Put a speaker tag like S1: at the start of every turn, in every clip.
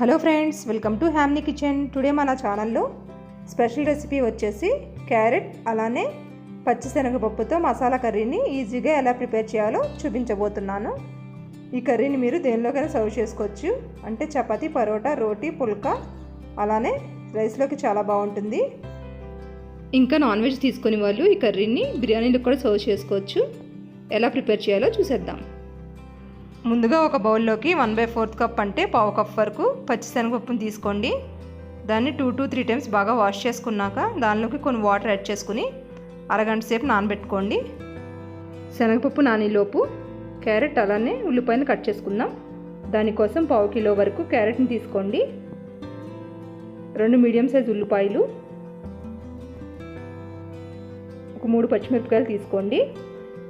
S1: Hello friends welcome to హ్యామ్నీ kitchen. Today మన ఛానల్లో స్పెషల్ రెసిపీ వచ్చేసి క్యారెట్ అలానే పచ్చిశనగపప్పుతో మసాలా కర్రీని ఈజీగా ఎలా ప్రిపేర్ చేయాలో చూపించబోతున్నాను. ఈ కర్రీని మీరు దేనిలోకైనా సర్వ్ చేసుకోవచ్చు. అంటే చపాతి పరోటా రోటీ పుల్కా అలానే రైస్లోకి చాలా బాగుంటుంది. ఇంకా నాన్ వెజ్ తీసుకునే వాళ్ళు ఈ కర్రీని బిర్యానీలో కూడా సర్వ్ చేసుకోవచ్చు. ఎలా ప్రిపేర్ చేయాలో చూసేద్దాం. ముందుగా ఒక బౌల్లోకి వన్ బై ఫోర్త్ కప్ అంటే పావు కప్ వరకు పచ్చిశనగపప్పును తీసుకోండి. దాన్ని టూ టు త్రీ టైమ్స్ బాగా వాష్ చేసుకున్నాక దానిలోకి కొన్ని వాటర్ యాడ్ చేసుకుని అరగంట సేపు నానబెట్టుకోండి. శనగపప్పు నానేలోపు క్యారెట్ అలానే ఉల్లిపాయను కట్ చేసుకుందాం. దానికోసం పావు కిలో వరకు క్యారెట్ని తీసుకోండి. రెండు మీడియం సైజ్ ఉల్లిపాయలు ఒక మూడు పచ్చిమిరపకాయలు తీసుకోండి.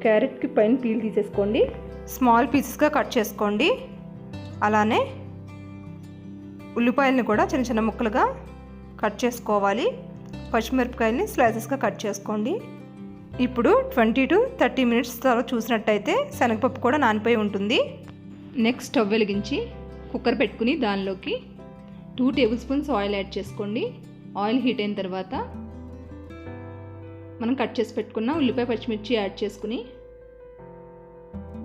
S1: క్యారెట్కి పైన పీల్ తీసేసుకోండి. స్మాల్ పీసెస్గా కట్ చేసుకోండి. అలానే ఉల్లిపాయలని కూడా చిన్న చిన్న ముక్కలుగా కట్ చేసుకోవాలి. పచ్చిమిరపకాయలని స్లైసెస్గా కట్ చేసుకోండి. ఇప్పుడు ట్వంటీ టు థర్టీ మినిట్స్ తర్వాత చూసినట్టయితే శనగపప్పు కూడా నానిపోయి ఉంటుంది. నెక్స్ట్ స్టవ్ వెలిగించి కుక్కర్ పెట్టుకుని దానిలోకి two tablespoons oil add చేసుకోండి. ఆయిల్ హీట్ అయిన తర్వాత మనం కట్ చేసి పెట్టుకున్న ఉల్లిపాయ పచ్చిమిర్చి యాడ్ చేసుకుని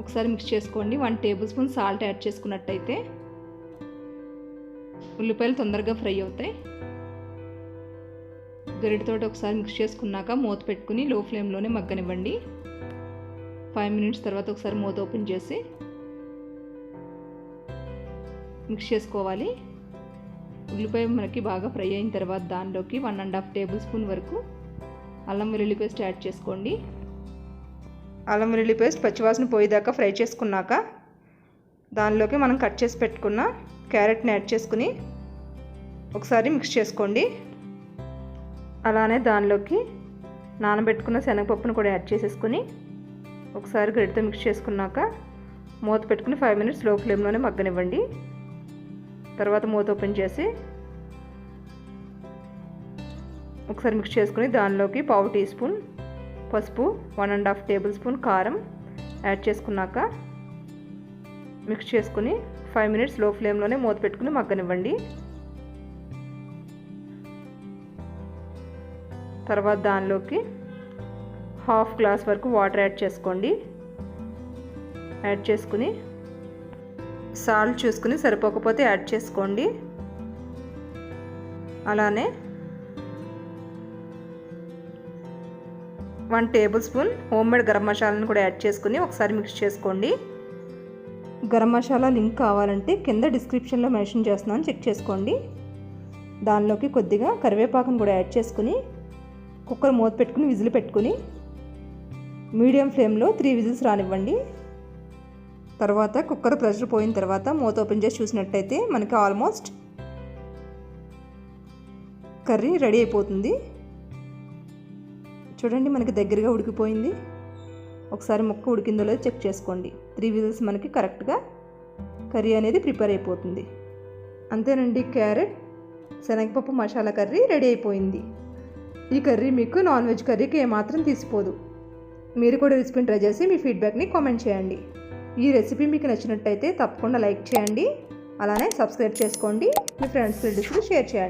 S1: ఒకసారి మిక్స్ చేసుకోండి. One tablespoon salt add చేసుకున్నట్టయితే ఉల్లిపాయలు తొందరగా ఫ్రై అవుతాయి. గరిటతో ఒకసారి మిక్స్ చేసుకున్నాక మూత పెట్టుకుని లో ఫ్లేమ్లోనే మగ్గనివ్వండి. ఫైవ్ మినిట్స్ తర్వాత ఒకసారి మూత ఓపెన్ చేసి మిక్స్ చేసుకోవాలి. ఉల్లిపాయ మనకి బాగా ఫ్రై అయిన తర్వాత దానిలోకి one and half tablespoon వరకు అల్లం వెల్లుల్లి పేస్ట్ యాడ్ చేసుకోండి. అల్లం వెల్లుల్లి పేస్ట్ పచ్చివాసన పోయేదాకా ఫ్రై చేసుకున్నాక దానిలోకి మనం కట్ చేసి పెట్టుకున్న క్యారెట్ని యాడ్ చేసుకుని ఒకసారి మిక్స్ చేసుకోండి. అలానే దానిలోకి నానబెట్టుకున్న శనగపప్పును కూడా యాడ్ చేసేసుకుని ఒకసారి గడితో మిక్స్ చేసుకున్నాక మూత పెట్టుకుని ఫైవ్ మినిట్స్లో ఫ్లేమ్లోనే మగ్గనివ్వండి. తర్వాత మూత ఓపెన్ చేసి ఒకసారి మిక్స్ చేసుకుని దానిలోకి పావు టీ స్పూన్ పసుపు one and half tablespoon కారం యాడ్ చేసుకున్నాక మిక్స్ చేసుకుని ఫైవ్ మినిట్స్లో ఫ్లేమ్లోనే మూత పెట్టుకుని మగ్గనివ్వండి. తర్వాత దానిలోకి హాఫ్ గ్లాస్ వరకు వాటర్ యాడ్ చేసుకోండి. యాడ్ చేసుకుని సాల్ట్ చూసుకుని సరిపోకపోతే యాడ్ చేసుకోండి. అలానే one tablespoon homemade గరం మసాలాను కూడా యాడ్ చేసుకుని ఒకసారి మిక్స్ చేసుకోండి. గరం మసాలా లింక్ కావాలంటే కింద డిస్క్రిప్షన్లో మెన్షన్ చేస్తున్నాను చెక్ చేసుకోండి. దానిలోకి కొద్దిగా కరివేపాకును కూడా యాడ్ చేసుకుని కుక్కర్ మూత పెట్టుకుని విజిల్ పెట్టుకుని మీడియం ఫ్లేమ్లో త్రీ విజిల్స్ రానివ్వండి. తర్వాత కుక్కర్ ప్రెషర్ పోయిన తర్వాత మూత ఓపెన్ చేసి చూసినట్టయితే మనకి ఆల్మోస్ట్ కర్రీ రెడీ అయిపోతుంది. చూడండి మనకి దగ్గరగా ఉడికిపోయింది. ఒకసారి ముక్క ఉడికిందో లేదో చెక్ చేసుకోండి. త్రీ విజిల్స్ మనకి కరెక్ట్గా కర్రీ అనేది ప్రిపేర్ అయిపోతుంది. అంతేనండి క్యారెట్ శనగపప్పు మసాలా కర్రీ రెడీ అయిపోయింది. ఈ కర్రీ మీకు నాన్ వెజ్ కర్రీకి ఏమాత్రం తీసిపోదు. మీరు కూడా రెసిపీని ట్రై చేసి మీ ఫీడ్బ్యాక్ని కామెంట్ చేయండి. ఈ రెసిపీ మీకు నచ్చినట్టయితే తప్పకుండా లైక్ చేయండి. అలానే సబ్స్క్రైబ్ చేసుకోండి. మీ ఫ్రెండ్స్ రిలేటివ్స్కి షేర్ చేయండి.